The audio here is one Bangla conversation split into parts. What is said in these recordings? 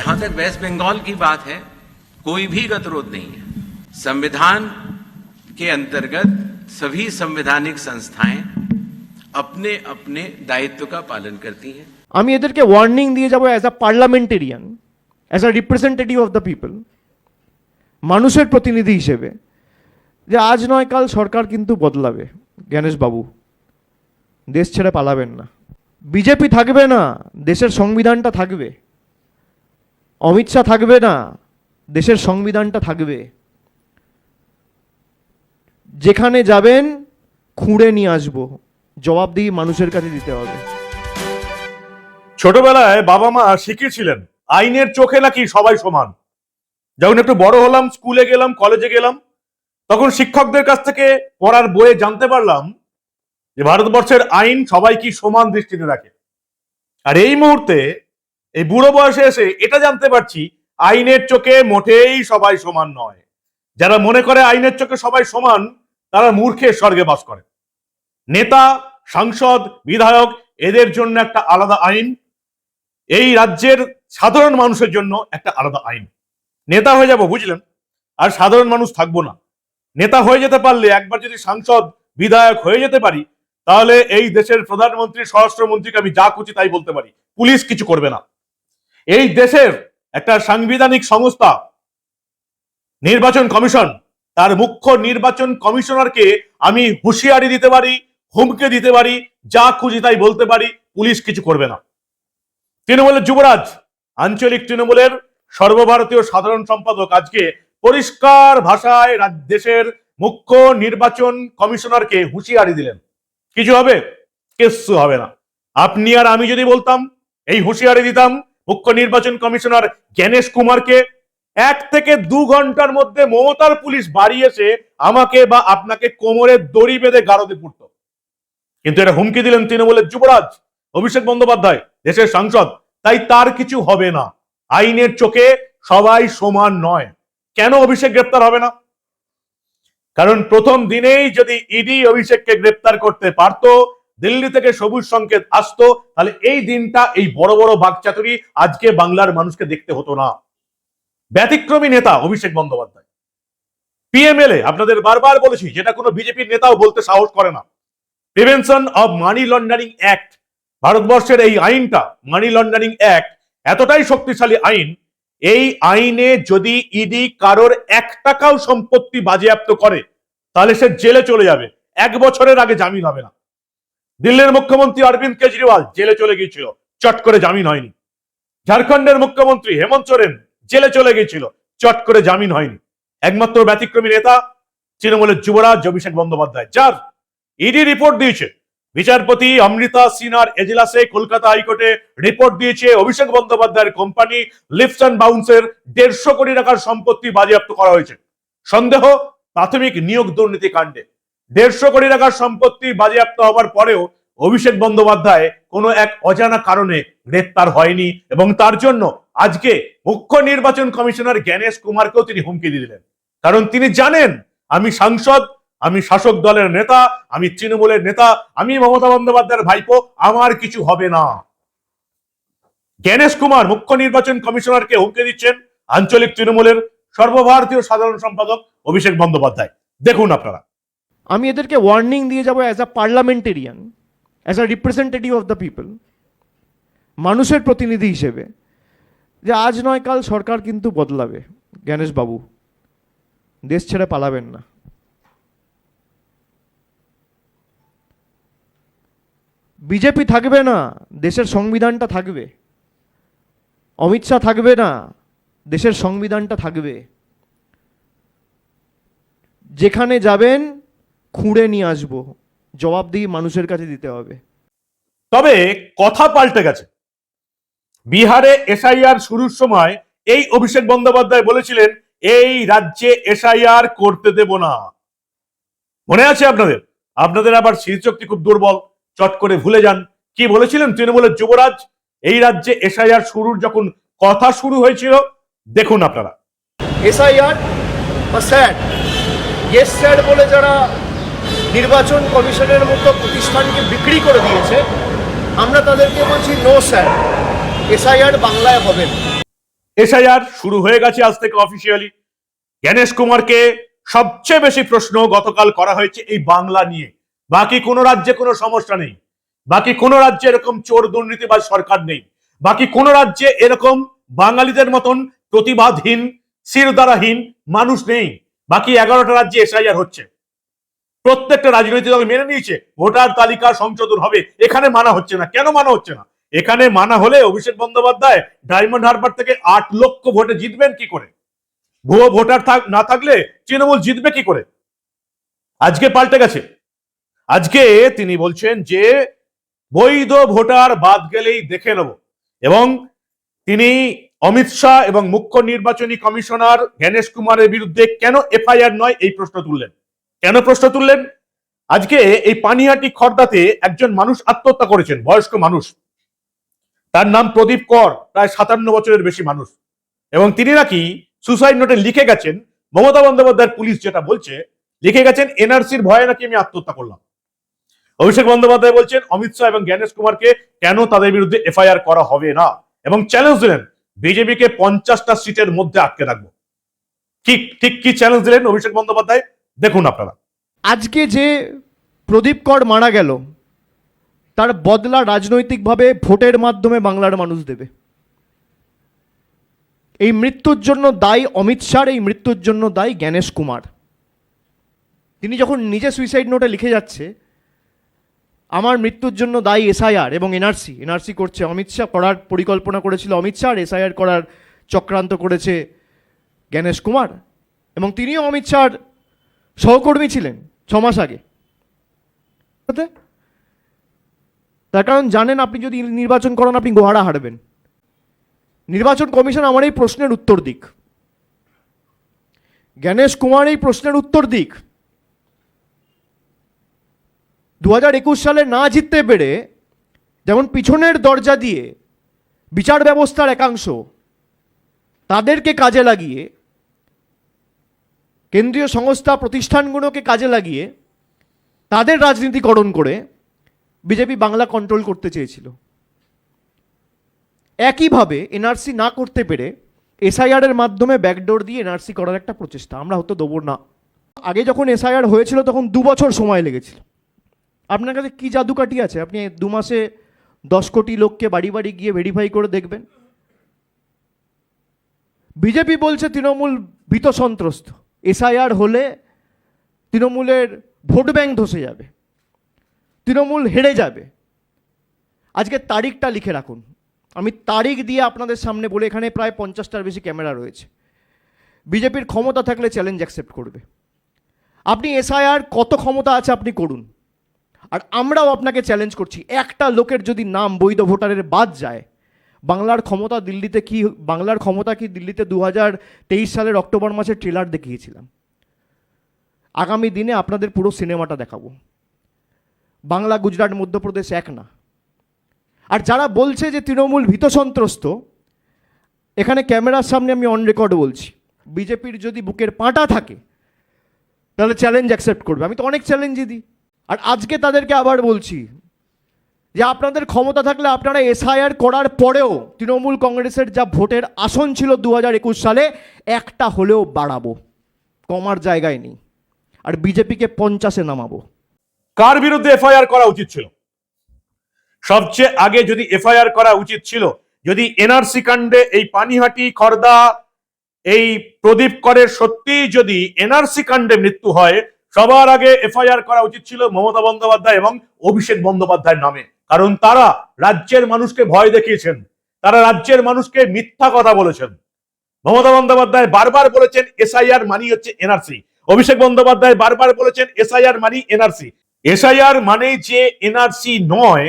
जहां तक वेस्ट बंगाल की बात है कोई भी गतिरोध नहीं है संविधान के अंतर्गत सभी संवैधानिक संस्थाएं अपने अपने दायित्व का पालन करती हैं আমি এদেরকে ওয়ার্নিং দিয়ে যাব as a parliamentarian as a representative of the people মানুষের প্রতিনিধি হিসেবে যে আজ নয় কাল সরকার কিন্তু বদলাবে জ্ঞানেশ বাবু দেশ ছেড়ে পালাবেন না বিজেপি থাকবে না দেশের সংবিধানটা থাকবে অমিত শাহ থাকবে না, দেশের সংবিধানটা থাকবে। যেখানে যাবেন, খুঁড়ে নিয়ে আসব। জবাবদিহি মানুষের কাছে দিতে হবে। ছোটবেলায় বাবা মা শিখিয়েছিলেন, আইনের চোখে নাকি সবাই সমান। যখন একটু বড় হলাম, স্কুলে গেলাম, কলেজে গেলাম, তখন শিক্ষকদের কাছ থেকে পড়ার বইয়ে জানতে পারলাম যে ভারতবর্ষের আইন সবাই কি সমান দৃষ্টিতে রাখে আর এই মুহূর্তে এই বুড়ো বয়সে এসে এটা জানতে পারছি, আইনের চোখে মোটেই সবাই সমান নয়। যারা মনে করে আইনের চোখে সবাই সমান, তারা মূর্খের স্বর্গে বাস করে। নেতা, সাংসদ, বিধায়ক, এদের জন্য একটা আলাদা আইন। এই রাজ্যের সাধারণ মানুষের জন্য একটা আলাদা আইন। নেতা হয়ে যাব, বুঝলেন? আর সাধারণ মানুষ থাকব না। নেতা হয়ে যেতে পারলে, একবার যদি সাংসদ, বিধায়ক হয়ে যেতে পারি, তাহলে এই দেশের প্রধানমন্ত্রী, স্বরাষ্ট্রমন্ত্রীকে আমি যা খুশি তাই বলতে পারি। পুলিশ কিছু করবে না। এই দেশের একটা সাংবিধানিক সংস্থা, নির্বাচন কমিশন, তার মুখ্য নির্বাচন কমিশনারকে আমি হুঁশিয়ারি দিতে পারি, হুমকে দিতে পারি, যা খুশি তাই বলতে পারি, পুলিশ কিছু করবে না। তৃণমূলের যুবরাজ, আঞ্চলিক তৃণমূলের সর্বভারতীয় সাধারণ সম্পাদক আজকে পরিষ্কার ভাষায় দেশের মুখ্য নির্বাচন কমিশনারকে হুঁশিয়ারি দিলেন। কিছু হবে কিচ্ছু হবে না। আপনি আর আমি যদি বলতাম, এই হুঁশিয়ারি দিতাম মুখ্য নির্বাচন কমিশনার জ্ঞানেশ কুমারকে এক থেকে দু ঘণ্টার মধ্যে মমতার পুলিশ বাড়ি এসে আমাকে বা আপনাকে কোমরে দড়ি বেঁধে গারদে পুড়ত কিন্তু এটা হুমকি দিলেন তৃণমূলের যুবরাজ অভিষেক বন্দ্যোপাধ্যায়, দেশের সাংসদ। তাই তার কিছু হবে না। আইনের চোখে সবাই সমান নয়। কেন অভিষেক গ্রেপ্তার হবে না? কারণ প্রথম দিনেই যদি ইডি অভিষেককে গ্রেপ্তার করতে পারত দিল্লি থেকে সবুজ সংকেত আসতো, তাহলে এই দিনটা, এই বড় বড় বাকচাতুরি আজকে বাংলার মানুষকে দেখতে হতো না। ব্যতিক্রমী নেতা অভিষেক বন্দ্যোপাধ্যায়। পিএমএলএ আপনাদের বারবার বলেছি, যেটা কোনো বিজেপির নেতাও বলতে সাহস করে না। Prevention of money laundering act ভারতবর্ষের এই আইনটা মানি লন্ডারিং অ্যাক্ট এতটাই শক্তিশালী আইন, এই আইনে যদি ইডি কারোর এক টাকাও সম্পত্তি বাজেয়াপ্ত করে, তাহলে সে জেলে চলে যাবে। এক বছরের আগে জামিন হবে না। দিল্লির মুখ্যমন্ত্রী অরবিন্দ কেজরিওয়াল জেলে চলে গিয়েছিল। চট করে জামিন হয়নি। ঝাড়খণ্ডের মুখ্যমন্ত্রী হেমন্ত সোরেন জেলে চলে গিয়েছিল। চট করে জামিন হয়নি। একমাত্র ব্যতিক্রমী নেতা তৃণমূলের যুবরাজ অভিষেক বন্দ্যোপাধ্যায়, যার ইডি রিপোর্ট দিয়েছে। বিচারপতি অমৃতা সিনহার এজলাসে কলকাতা হাইকোর্টে রিপোর্ট দিয়েছে অভিষেক বন্দ্যোপাধ্যায়ের কোম্পানি লিফট অ্যান্ড বাউন্সের দেড়শো কোটি টাকার সম্পত্তি বাজেয়াপ্ত করা হয়েছে। সন্দেহ, প্রাথমিক নিয়োগ দুর্নীতি কাণ্ডে। দেড়শো কোটি টাকার সম্পত্তি বাজেয়াপ্ত হওয়ার পরেও অভিষেক বন্দ্যোপাধ্যায় কোনো এক অজানা কারণে গ্রেপ্তার হয়নি এবং তার জন্য আজকে মুখ্য নির্বাচন কমিশনার জ্ঞানেশ কুমারকেও তিনি হুমকি দিয়ে দিলেন। কারণ তিনি জানেন, আমি সাংসদ, আমি শাসক দলের নেতা, আমি তৃণমূলের নেতা, আমি মমতা বন্দ্যোপাধ্যায়ের ভাইপো, আমার কিছু হবে না। জ্ঞানেশ কুমার মুখ্য নির্বাচন কমিশনারকে হুমকি দিচ্ছেন আঞ্চলিক তৃণমূলের সর্বভারতীয় সাধারণ সম্পাদক অভিষেক বন্দ্যোপাধ্যায়। দেখুন আপনারা। আমি এদেরকে ওয়ার্নিং দিয়ে যাব as a parliamentarian as a representative of the people মানুষের প্রতিনিধি হিসেবে, যে আজ নয়, কাল সরকার কিন্তু বদলাবে। বাবু, দেশ ছেড়ে পালাবেন না। বিজেপি থাকবে না, দেশের সংবিধানটা থাকবে। অমিত শাহ থাকবে না, দেশের সংবিধানটা থাকবে। যেখানে যাবেন খুঁড়ে নিয়ে আসব। জবাবদিহি মানুষের কাছে দিতে হবে। তবে কথা পাল্টে গেছে। বিহারে এসআইআর শুরুর সময় এই অভিষেক বন্দ্যোপাধ্যায় বলেছিলেন এই রাজ্যে এসআইআর করতে দেব না। মনে আছে আপনাদের? আপনাদের আবার স্মৃতিশক্তি খুব দুর্বল। চট করে ভুলে যান। কি বলেছিলেন তৃণমূলের যুবরাজ? এই রাজ্যে এসআইআর শুরুর যখন কথা শুরু হয়েছিল দেখুন আপনারা। এসআইআর বা স্যাড? ইয়েস স্যাড বলে যারা নির্বাচন কমিশনের মতো প্রতিষ্ঠানকে বিক্রি করে দিয়েছে। আমরা তাদেরকে বলছি নো স্যার এসআইআর বাংলায় হবে এসআইআর শুরু হয়ে গেছে আজ থেকে অফিসিয়ালি জ্ঞানেশ কুমারকে সবচেয়ে বেশি প্রশ্ন গতকাল করা হয়েছে এই বাংলা নিয়ে। বাকি কোন রাজ্যে কোনো সমস্যা নেই। বাকি কোন রাজ্যে এরকম চোর দুর্নীতিবাজ সরকার নেই। বাকি কোন রাজ্যে এরকম বাঙালিদের মতন প্রতিবাদহীন শিরদারাহীন মানুষ নেই। বাকি এগারোটা রাজ্যে এসআইআর হচ্ছে। প্রত্যেকটা রাজনৈতিক দল মেনে নিয়েছে, ভোটার তালিকা সংশোধন হবে। এখানে মানা হচ্ছে না। কেন মানা হচ্ছে না? এখানে মানা হলে অভিষেক বন্দ্যোপাধ্যায় ডায়মন্ড হারবার থেকে আট লক্ষ ভোটে জিতবেন কি করে? ভুয়ো ভোটার থাক না থাকলে তৃণমূল জিতবে কি করে? আজকে পাল্টে গেছে। আজকে তিনি বলছেন যে, বৈধ ভোটার বাদ গেলেই দেখে নেব। এবং তিনি অমিত শাহ এবং মুখ্য নির্বাচনী কমিশনার জ্ঞানেশ কুমারের বিরুদ্ধে কেন এফআইআর নয় এই প্রশ্ন তুললেন? কেন প্রশ্ন তুললেন? আজকে এই পানিহাটি খর্দাতে একজন মানুষ আত্মহত্যা করেছেন, বয়স্ক মানুষ। তার নাম প্রদীপ কর, প্রায় সাতান্ন বছরের বেশি মানুষ। এবং তিনি নাকি সুসাইড নোটে লিখে গেছেন, মমতা বন্দ্যোপাধ্যায়ের পুলিশ যেটা বলছে, লিখে গেছেন, এনআরসির ভয়ে নাকি আমি আত্মহত্যা করলাম। অভিষেক বন্দ্যোপাধ্যায় বলছেন, অমিত শাহ এবং জ্ঞানেশ কুমারকে কেন তাদের বিরুদ্ধে এফআইআর করা হবে না? এবং চ্যালেঞ্জ দিলেন, বিজেপিকে পঞ্চাশটা সিটের মধ্যে আটকে রাখব। ঠিক ঠিক কি চ্যালেঞ্জ দিলেন অভিষেক বন্দ্যোপাধ্যায়? দেখুন আপনারা। আজকে যে প্রদীপ কর মারা গেল, তার বদলা রাজনৈতিকভাবে ভোটের মাধ্যমে বাংলার মানুষ দেবে। এই মৃত্যুর জন্য দায়ী অমিত শাহর, এই মৃত্যুর জন্য দায়ী জ্ঞানেশ কুমার। তিনি যখন নিজে সুইসাইড নোটে লিখে যাচ্ছে, আমার মৃত্যুর জন্য দায়ী এসআইআর এবং এনআরসি এনআরসি করছে অমিত শাহ, করার পরিকল্পনা করেছিল অমিত শাহ এসআইআর করার চক্রান্ত করেছে জ্ঞানেশ কুমার এবং তিনিও অমিত শাহর সহকর্মী ছিলেন ছ মাস আগে তার কারণ জানেন আপনি যদি নির্বাচন করেন, আপনি গোহারা হারবেন। নির্বাচন কমিশন আমার এই প্রশ্নের উত্তর দিক। জ্ঞানেশ কুমার এই প্রশ্নের উত্তর দিক। দু হাজার একুশ সালে না জিততে পেরে যেমন পিছনের দরজা দিয়ে বিচার ব্যবস্থার একাংশ তাদেরকে কাজে লাগিয়ে কেন্দ্রীয় সংস্থা প্রতিষ্ঠানগুলোকে কাজে লাগিয়ে তাদের রাজনীতিকরণ করে বিজেপি বাংলা কন্ট্রোল করতে চেয়েছিল। একইভাবে এনআরসি না করতে পেরে এসআইআর এর মাধ্যমে ব্যাকডোর দিয়ে এনআরসি করার একটা প্রচেষ্টা। আমরা হতে দেবো না। আগে যখন এসআইআর হয়েছিল তখন দু বছর সময় লেগেছিল। আপনার কাছে কী জাদুকাঠি আছে? আপনি দু মাসে দশ কোটি লোককে বাড়ি বাড়ি গিয়ে ভেরিফাই করে দেখবেন। বিজেপি বলছে তৃণমূল ভীত সন্ত্রস্ত। এসআইআর হলে তৃণমূলের ভোট ব্যাংক ধসে যাবে, তৃণমূল হেরে যাবে। আজকে তারিখটা লিখে রাখুন। আমি তারিখ দিয়ে আপনাদের সামনে বলে এখানে প্রায় পঞ্চাশটার বেশি ক্যামেরা রয়েছে। বিজেপির ক্ষমতা থাকলে চ্যালেঞ্জ অ্যাকসেপ্ট করবে। আপনি এসআইআর কত ক্ষমতা আছে আপনি করুন। আর আমরাও আপনাকে চ্যালেঞ্জ করছি, একটা লোকের যদি নাম বৈধ ভোটারের বাদ যায় বাংলার ক্ষমতা দিল্লিতে কি, বাংলার ক্ষমতা কি দিল্লিতে দু তেইশ সালের অক্টোবর মাসের ট্রেলার দেখিয়েছিলাম। আগামী দিনে আপনাদের পুরো সিনেমাটা দেখাবো। বাংলা, গুজরাট, মধ্যপ্রদেশ এক না। আর যারা বলছে যে তৃণমূল ভীত সন্ত্রস্ত, এখানে ক্যামেরার সামনে আমি অন রেকর্ড বলছি। বিজেপির যদি বুকের পাঁটা থাকে, তাহলে চ্যালেঞ্জ অ্যাকসেপ্ট করবে। আমি তো অনেক চ্যালেঞ্জই দিই। আর আজকে তাদেরকে আবার বলছি যে আপনাদের ক্ষমতা থাকলে আপনারা এসআইআর করার পরেও তৃণমূল কংগ্রেসের যা ভোটের আসন ছিল দু হাজার একুশ সালে, একটা হলেও বাড়াবো। কমার জায়গায় নেই। আর বিজেপিকে পঞ্চাশে নামাবো। কার বিরুদ্ধে এফআইআর করা উচিত ছিল? সবচেয়ে আগে যদি এফআইআর করা উচিত ছিল, যদি এনআরসি কাণ্ডে এই পানিহাটি খর্দা এই প্রদীপ করের সত্যি যদি এনআরসি কাণ্ডে মৃত্যু হয় সবার আগে এফআইআর করা উচিত ছিল মমতা বন্দ্যোপাধ্যায় এবং অভিষেক বন্দ্যোপাধ্যায়ের নামে। কারণ তারা রাজ্যের মানুষকে ভয় দেখিয়েছেন। তারা রাজ্যের মানুষকে মিথ্যা কথা বলেছেন। মমতা বন্দ্যোপাধ্যায় বারবার বলেছেন, এসআইআর মানি হচ্ছে এনআরসি। অভিষেক বন্দ্যোপাধ্যায় বারবার বলেছেন, এসআইআর মানি এনআরসি। এসআইআর মানে যে এনআরসি নয়,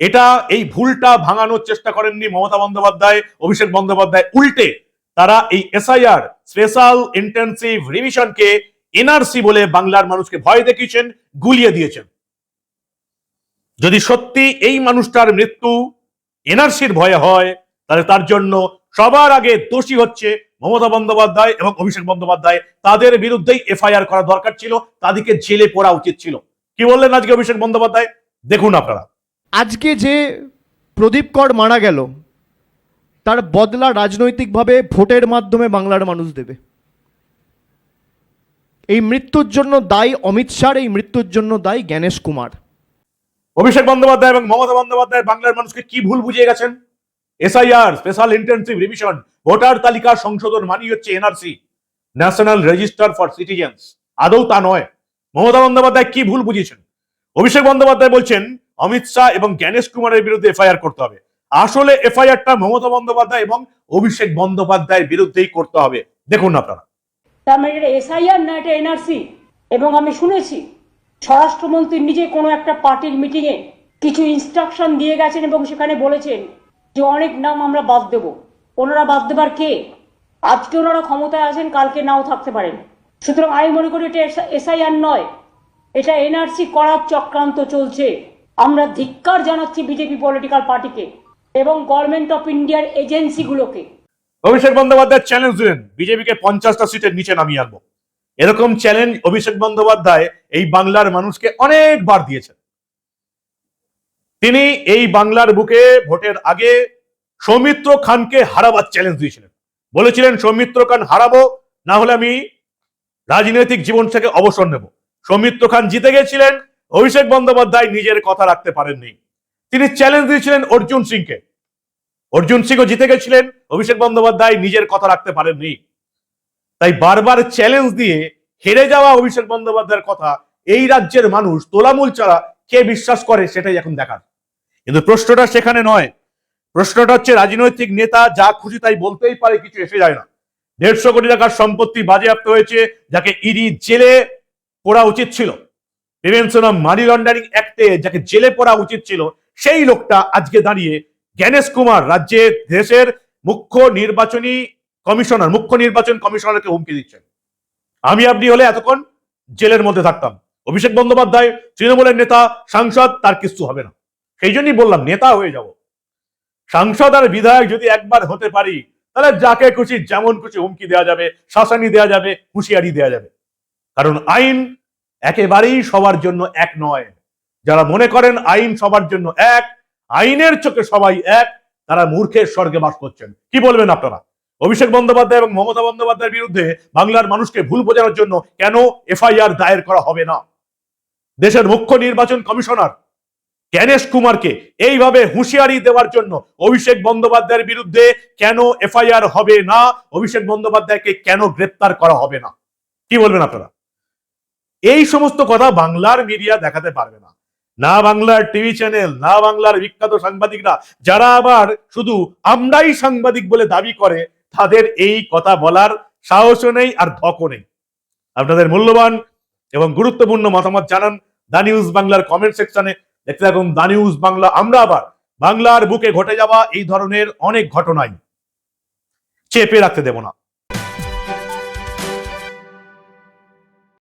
এটা এই ভুলটা ভাঙানোর চেষ্টা করেননি মমতা বন্দ্যোপাধ্যায়, অভিষেক বন্দ্যোপাধ্যায়। উল্টে তারা এই এসআইআর স্পেশাল ইন্টেন্সিভ রিভিশনকে এনআরসি বলে বাংলার মানুষকে ভয় দেখিয়েছেন, গুলিয়ে দিয়েছেন। যদি সত্যি এই মানুষটার মৃত্যু এনআরসির ভয়ে হয়, তাহলে তার জন্য সবার আগে দোষী হচ্ছে মমতা বন্দ্যোপাধ্যায় এবং অভিষেক বন্দ্যোপাধ্যায়। তাদের বিরুদ্ধেই এফআইআর করা দরকার ছিল, তাদেরকে জেলে পড়া উচিত ছিল। কি বললেন আজকে অভিষেক বন্দ্যোপাধ্যায়? দেখুন আপনারা। আজকে যে প্রদীপ কর মারা গেল, তার বদলা রাজনৈতিকভাবে ভোটের মাধ্যমে বাংলার মানুষ দেবে। এই মৃত্যুর জন্য দায়ী অমিত শাহ এই মৃত্যুর জন্য দায়ী জ্ঞানেশ কুমার। অভিষেক বন্দ্যোপাধ্যায় এবং মমতা বন্দ্যোপাধ্যায় বাংলার মানুষকে কি ভুল বুঝিয়ে গেছেন? SIR special intensive revision voter তালিকা সংশোধন মানি হচ্ছে NRC national register for citizens আদৌ তা নয়। মমতা বন্দ্যোপাধ্যায় কি ভুল বুঝিয়েছেন? অভিষেক বন্দ্যোপাধ্যায় বলছেন, অমিত শাহ এবং জ্ঞানেশ কুমারের বিরুদ্ধে এফআইআর করতে হবে। আসলে এফআইআরটা মমতা বন্দ্যোপাধ্যায় এবং অভিষেক বন্দ্যোপাধ্যায়ের বিরুদ্ধেই করতে হবে। দেখুন আপনারা। তার মানে এটা এসআইআর না এটা এনআরসি এবং আমি শুনেছি, স্বরাষ্ট্রমন্ত্রী নিজে কোনো একটা পার্টির মিটিংয়ে কিছু ইনস্ট্রাকশন দিয়ে গেছেন এবং সেখানে বলেছেন যে অনেক নাম আমরা বাদ দেব। ওনারা বাদ দেবার কে? আজকে ওনারা ক্ষমতায় আছেন, কালকে নাও থাকতে পারেন। সুতরাং আমি মনে করি এটা এসআইআর নয়, এটা এনআরসি করার চক্রান্ত চলছে। আমরা ধিক্কার জানাচ্ছি বিজেপি পলিটিক্যাল পার্টিকে এবং গভর্নমেন্ট অফ ইন্ডিয়ার এজেন্সিগুলোকে অভিষেক বন্দ্যোপাধ্যায় চ্যালেঞ্জ দিলেন বিজেপিকে পঞ্চাশটা সিটের নিচে নামিয়ে আনব। এরকম চ্যালেঞ্জ অভিষেক বন্দ্যোপাধ্যায় এই বাংলার মানুষকে অনেকবার দিয়েছেন। তিনি এই বাংলার বুকে ভোটের আগে সৌমিত্র খানকে হারাবার চ্যালেঞ্জ দিয়েছিলেন। বলেছিলেন, সৌমিত্র খান হারাবো, না হলে আমি রাজনৈতিক জীবন থেকে অবসর নেব। সৌমিত্র খান জিতে গেছিলেন, অভিষেক বন্দ্যোপাধ্যায় নিজের কথা রাখতে পারেননি। তিনি চ্যালেঞ্জ দিয়েছিলেন অর্জুন সিংকে। অর্জুন সিংও জিতে গেছিলেন। অভিষেক বন্দ্যোপাধ্যায় নিজের কথা রাখতে পারেননি। তাই বারবার চ্যালেঞ্জ দিয়ে হেরে যাওয়া অভিষেক বন্দ্যোপাধ্যায়ের কথা এই রাজ্যের মানুষ তোলামূল ছাড়া কে বিশ্বাস করে সেটাই এখন দেখার। কিন্তু প্রশ্নটা সেখানে নয়। প্রশ্নটা হচ্ছে রাজনৈতিক নেতা যা খুশি তাই বলতেই পারে, কিছু এসে যায় না। দেড়শো কোটি টাকার সম্পত্তি বাজেয়াপ্ত হয়েছে, যাকে ইডি জেলে পড়া উচিত ছিল। প্রিভেনশন অফ মানি লন্ডারিং অ্যাক্টে যাকে জেলে পড়া উচিত ছিল, সেই লোকটা আজকে দাঁড়িয়ে জ্ঞানেশ কুমার, রাজ্যের দেশের মুখ্য নির্বাচনী কমিশনার, মুখ্য নির্বাচন কমিশনারকে হুমকি দিচ্ছেন। আমি আপনি হলে এতক্ষণ জেলের মধ্যে থাকতাম। অভিষেক বন্দ্যোপাধ্যায়, তৃণমূলের নেতা, সাংসদ, তার কিছু হবে না। সেই জন্যই বললাম, নেতা হয়ে যাব। সাংসদ আর বিধায়ক যদি একবার হতে পারি, তাহলে যাকে খুশি, যেমন খুশি হুমকি দেওয়া যাবে, শাসানি দেওয়া যাবে, হুঁশিয়ারি দেওয়া যাবে। কারণ আইন একেবারেই সবার জন্য এক নয়। যারা মনে করেন আইন সবার জন্য এক আইনের চোখে সবাই এক, তারা মূর্খের স্বর্গে বাস করছেন। কি বলবেন আপনারা? অভিষেক বন্দ্যোপাধ্যায় এবং মমতা বন্দ্যোপাধ্যায়ের বিরুদ্ধে বাংলার মানুষকে ভুল বোঝানোর জন্য কেন এফআইআর দায়ের করা হবে না? দেশের মুখ্য নির্বাচন কমিশনার জ্ঞানেশ কুমারকে এইভাবে হুঁশিয়ারি দেওয়ার জন্য অভিষেক বন্দ্যোপাধ্যায়ের বিরুদ্ধে কেন এফআইআর হবে না? অভিষেক বন্দ্যোপাধ্যায়কে কেন গ্রেপ্তার করা হবে না? কি বলবেন আপনারা? এই সমস্ত কথা বাংলার মিডিয়া দেখাতে পারবে না। না বাংলার টিভি চ্যানেল, না বাংলার বিখ্যাত সাংবাদিকরা, যারা আবার শুধু আমরাই সাংবাদিক বলে দাবি করে, তাদের এই কথা বলার সাহসও নেই আর ধকও নেই। আপনাদের মূল্যবান এবং গুরুত্বপূর্ণ মতামত জানান দা নিউজ বাংলার কমেন্ট সেকশনে। দেখতে থাকুন দা নিউজ বাংলা, আমরা আবার বাংলার বুকে ঘটে যাওয়া এই ধরনের অনেক ঘটনাই চেপে রাখতে দেব না।